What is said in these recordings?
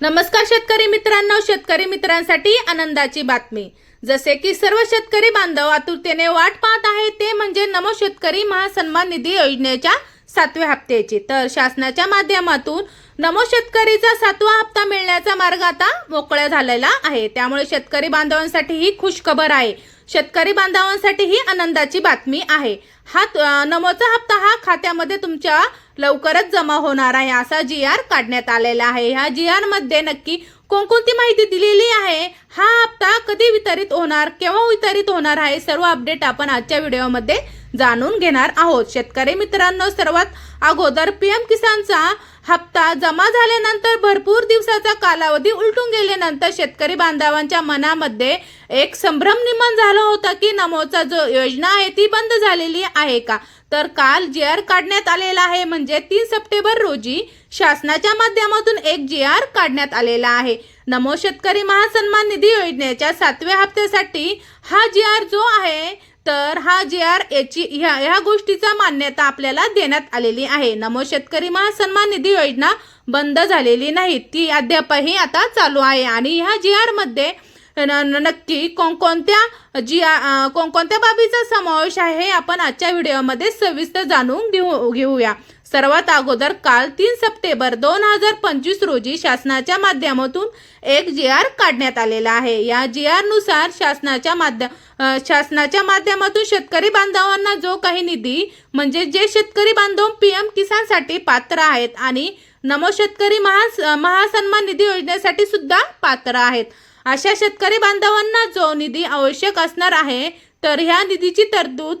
नमस्कार शेतकरी मित्रांनो शेतकरी मित्रांसाठी आनंदाची बातमी. जसे की सर्व शेतकरी बांधव आतुरतेने वाट पाहत आहे ते म्हणजे नमो शेतकरी महासन्मान निधी योजनेच्या सातव्या हप्त्याची. तर शासनाच्या माध्यमातून नमो शेतकरीचा सातवा हप्ता मिळण्याचा मार्ग आता मोकळा झालेला आहे. त्यामुळे शेतकरी बांधवांसाठी ही खुश खबर आहे. शेतकरी बांधवांसाठी ही आनंदाची बातमी आहे. हा नमोचा हप्ता हा खात्यामध्ये तुमच्या लवकरच जमा होणार आहे असा जी आर काढण्यात आलेला आहे. ह्या जी आरमध्ये नक्की कोणकोणती माहिती दिलेली आहे? हा हप्ता कधी वितरित होणार केव्हा वितरित होणार आहे? सर्व अपडेट आपण आजच्या व्हिडिओमध्ये जाणून घेणार आहोत. शेतकरी मित्रांनो सर्वात अगोदर पीएम किसानचा हप्ता जमा झाल्यानंतर भरपूर दिवसाचा कालावधी उलटून गेल्यानंतर शेतकरी बांधवांच्या मनामध्ये एक संभ्रम निर्माण झाला होता की नमोचा जो योजना आहे ती बंद झालेली आहे का? तर काल जी आर काढण्यात आलेला आहे म्हणजे तीन सप्टेंबर रोजी शासनाच्या माध्यमातून एक जी आर काढण्यात आलेला आहे. नमो शेतकरी महासन्मान निधी योजनेच्या सातव्या हप्त्यासाठी हा जी आर जो आहे तर हा जे आर याची ह्या ह्या गोष्टीचा मान्यता आपल्याला देण्यात आलेली आहे. नमो शेतकरी महासन्मान निधी योजना बंद झालेली नाही. ती अद्यापही आता चालू आहे आणि ह्या जी आरमध्ये नक्की कोणकोणत्या जी कोणकोणत्या बाबीचा समावेश आहे आपण आजच्या व्हिडिओमध्ये सविस्तर जाणून घेऊ घेऊया. सर्वात अगोदर काल तीन सप्टेंबर दोन हजार पंचवीस रोजी शासनाच्या माध्यमातून एक जी आर काढण्यात आलेला आहे. या जी आरनुसार शासनाच्या माध्यम शासनाच्या माध्यमातून शेतकरी बांधवांना जो काही निधी म्हणजे जे शेतकरी बांधव पी एम किसानसाठी पात्र आहेत आणि नमो शेतकरी महा महासन्मान निधी योजनेसाठी सुद्धा पात्र आहेत. अशा शेतकरी बांधवांना जो निधी आवश्यक असणार आहे तर ह्या निधीची तरतूद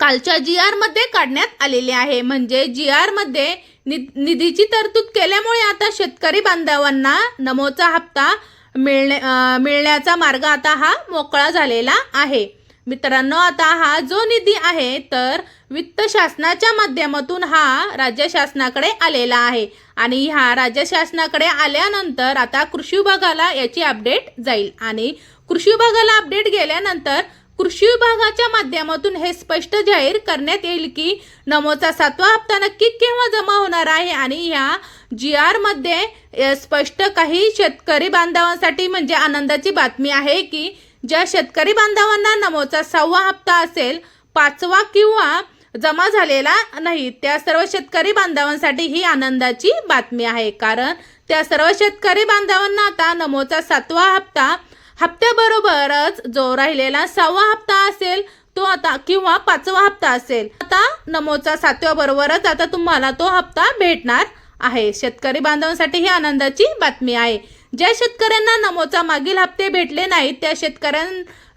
कालच्या जी आरमध्ये काढण्यात आलेली आहे. म्हणजे जी आरमध्ये नि- निधीची तरतूद केल्यामुळे आता शेतकरी बांधवांना नमोचा हप्ता मिळणे मिळण्याचा मार्ग आता हा मोकळा झालेला आहे. मित्रांनो आता हा जो निधी आहे तर वित्त शासनाच्या माध्यमातून हा राज्य शासनाकडे आलेला आहे. आणि ह्या राज्य शासनाकडे आल्यानंतर आता कृषी विभागाला याची अपडेट जाईल. आणि कृषी विभागाला अपडेट गेल्यानंतर कृषी विभागाच्या माध्यमातून हे स्पष्ट जाहीर करण्यात येईल की नमोचा सातवा हप्ता नक्की केव्हा जमा होणार आहे? आणि ह्या जी आरमध्ये स्पष्ट काही शेतकरी बांधवांसाठी म्हणजे आनंदाची बातमी आहे की ज्या शेतकरी बांधवांना नमोचा सहावा हप्ता असेल पाचवा किंवा जमा झालेला नाही त्या सर्व शेतकरी बांधवांसाठी ही आनंदाची बातमी आहे. कारण त्या सर्व शेतकरी बांधवांना आता नमोचा सातवा हप्ता हप्त्याबरोबरच जो राहिलेला सहावा हप्ता असेल तो आता किंवा पाचवा हप्ता असेल. आता नमोचा सातव्या बरोबरच आता तुम्हाला तो हप्ता भेटणार आहे. शेतकरी बांधवांसाठी ही आनंदाची बातमी आहे. ज्या शेतकऱ्यांना नमोचा मागील हप्ते भेटले नाहीत त्या शेतकऱ्यां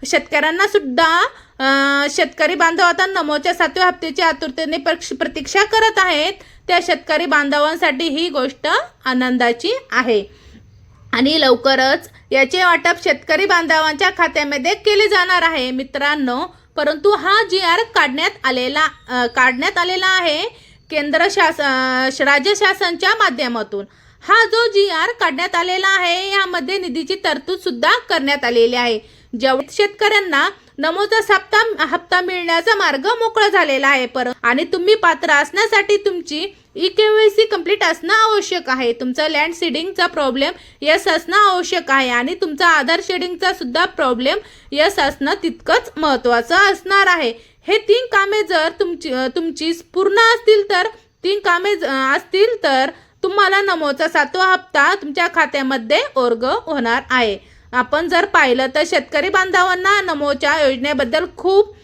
शेतकऱ्यांना सुद्धा शेतकरी बांधव आता नमोच्या सातव्या हप्त्याची आतुरतेने प्रक्ष- प्रतीक्षा करत आहेत त्या शेतकरी बांधवांसाठी ही गोष्ट आनंदाची आहे. आणि लवकरच याचे वाटप शेतकरी बांधवांच्या खात्यामध्ये केले जाणार आहे मित्रांनो. परंतु हा जी आर काढण्यात आलेला काढण्यात आलेला आहे केंद्र शास राज्य शासनच्या माध्यमातून. हा जो जी आर काढण्यात आलेला आहे यामध्ये निधीची तरतूद सुद्धा करण्यात आलेली आहे. जेवढे शेतकऱ्यांना नमोचा सप्ताह हप्ता मिळण्याचा मार्ग मोकळा झालेला आहे पर आणि तुम्ही पात्र असण्यासाठी तुमची ई केवायसी कंप्लीट असणं आवश्यक आहे. तुमचा लँड सीडिंगचा प्रॉब्लेम यस असणं आवश्यक आहे आणि तुमचा आधार शेडिंगचा सुद्धा प्रॉब्लेम यस असणं तितकंच महत्त्वाचं असणार आहे. हे तीन कामे जर तुमची तुमची पूर्ण असतील तर तीन कामे असतील तर तुम्हाला नमोचा सातवा हप्ता तुमच्या खात्यामध्ये वर्ग होणार आहे. आपण जर पाहिलं तर शेतकरी बांधवांना नमोच्या योजनेबद्दल खूप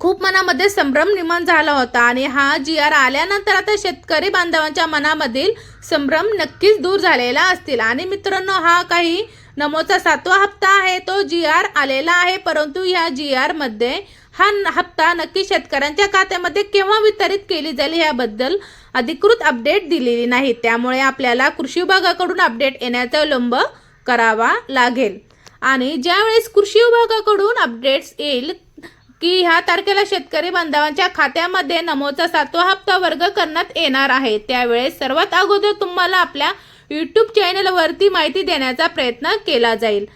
खूप मनामध्ये संभ्रम निर्माण झाला होता आणि हा जी आर आल्यानंतर आता शेतकरी बांधवांच्या मनामधील संभ्रम नक्कीच दूर झालेला असतील. आणि मित्रांनो हा काही नमोचा सातवा हप्ता आहे तो जी आर आलेला आहे परंतु ह्या जी आरमध्ये हा न- हप्ता नक्की शेतकऱ्यांच्या खात्यामध्ये केव्हा वितरित केली जाईल याबद्दल अधिकृत अपडेट दिलेली नाही. त्यामुळे आपल्याला कृषी विभागाकडून अपडेट येण्याचा विलंब करावा लागेल. आणि ज्यावेळेस कृषी विभागाकडून अपडेट्स येईल की ह्या तारखेला शेतकरी बांधवांच्या खात्यामध्ये नमोचा सातवा हप्ता वर्ग करण्यात येणार आहे त्यावेळेस सर्वात अगोदर तुम्हाला आपल्या यूट्यूब चॅनलवरती माहिती देण्याचा प्रयत्न केला जाईल.